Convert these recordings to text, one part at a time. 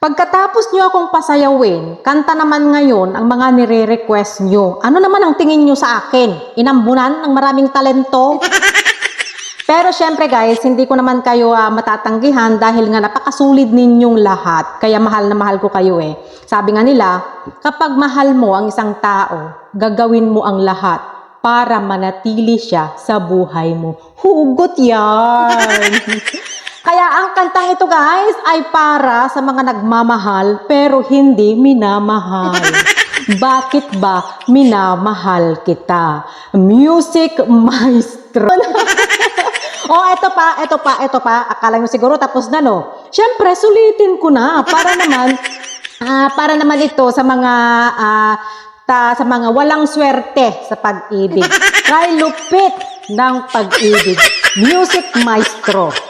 Pagkatapos nyo akong pasayawin, kanta naman ngayon ang mga nire-request nyo. Ano naman ang tingin nyo sa akin? Inambunan ng maraming talento? Pero syempre guys, hindi ko naman kayo ah, matatanggihan dahil nga napakasulid ninyong lahat. Kaya mahal na mahal ko kayo eh. Sabi nga nila, kapag mahal mo ang isang tao, gagawin mo ang lahat para manatili siya sa buhay mo. Hugot yan! Kaya ang kantang ito guys ay para sa mga nagmamahal pero hindi minamahal. Bakit ba minamahal kita? Music maestro. oh, eto pa, eto pa, eto pa. Akala nyo siguro tapos na no. Siyempre, sulitin ko na para naman ah, para naman ito sa mga ah, ta, sa mga walang swerte sa pag-ibig. Kay lupit ng pag-ibig. Music maestro.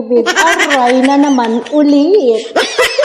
pag-ibig. Aray na naman ulit.